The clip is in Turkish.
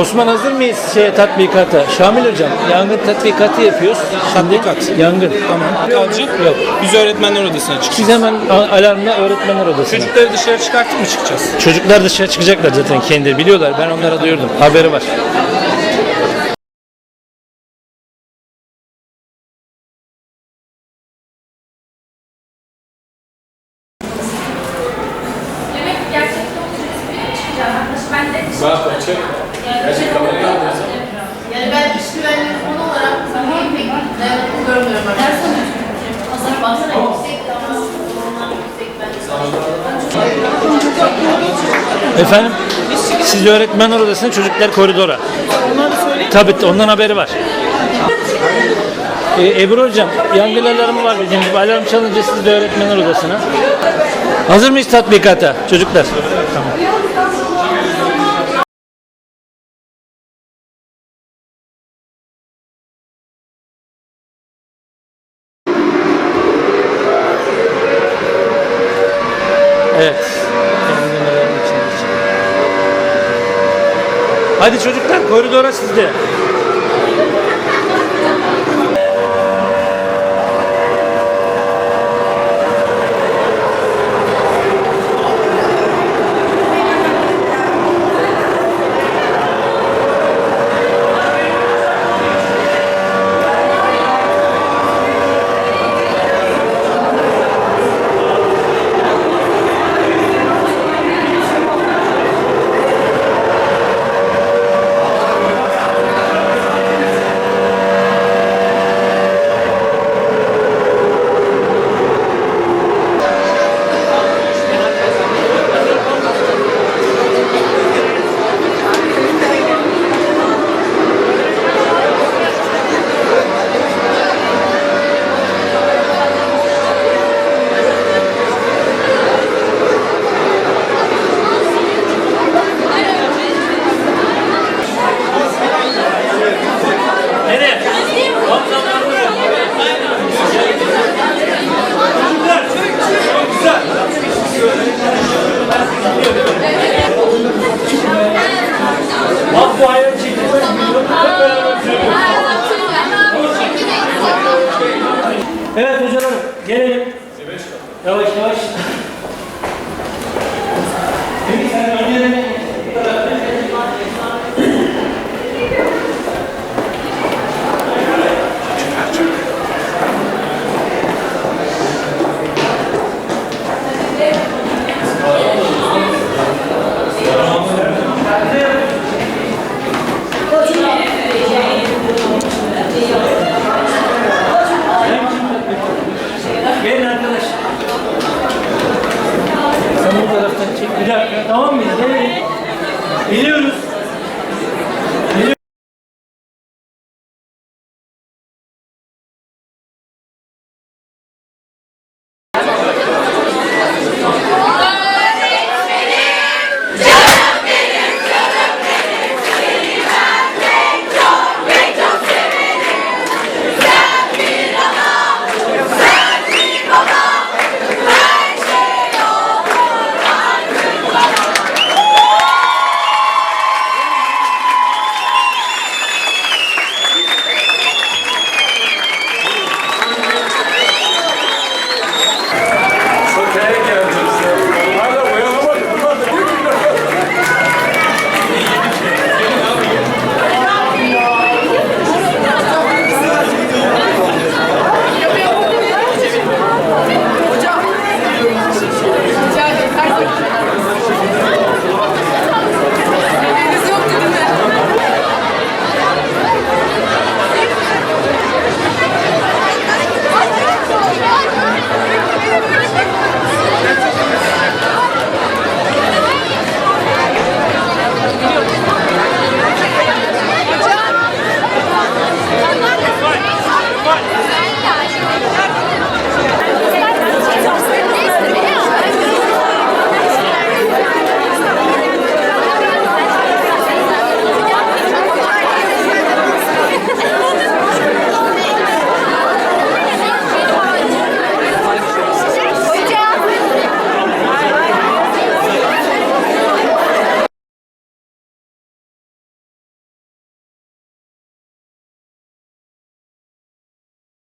Osman hazır mıyız şeye tatbikata? Şamil hocam yangın tatbikatı yapıyoruz. Şimdi Tatbikat. Yangın. Tamam. Kalıcı. Yok. Biz öğretmenler odasına çıkacağız. Siz hemen a- alarmla öğretmenler odasına. Çocukları dışarı çıkartıp mı çıkacağız? Çocuklar dışarı çıkacaklar zaten kendi biliyorlar. Ben onlara duyurdum. Haberi var. Evet gerçekten oturuyoruz. çıkacağım. Ben de Yani ben iş güvenliği uzmanı olarak sanırım pek dayanıklı görmüyorum. Ben sanıyorum. Hazır baksana yüksek ama ondan yüksek bence. Efendim? Siz öğretmenler odasına çocuklar koridora. Tabii ondan haberi var. Ee, Ebru hocam yangın alarmı var bizim gibi. Alarm çalınca siz de öğretmenler odasına. Hazır mıyız tatbikata çocuklar? Tamam. Evet. Hadi çocuklar koridora sizde. Sen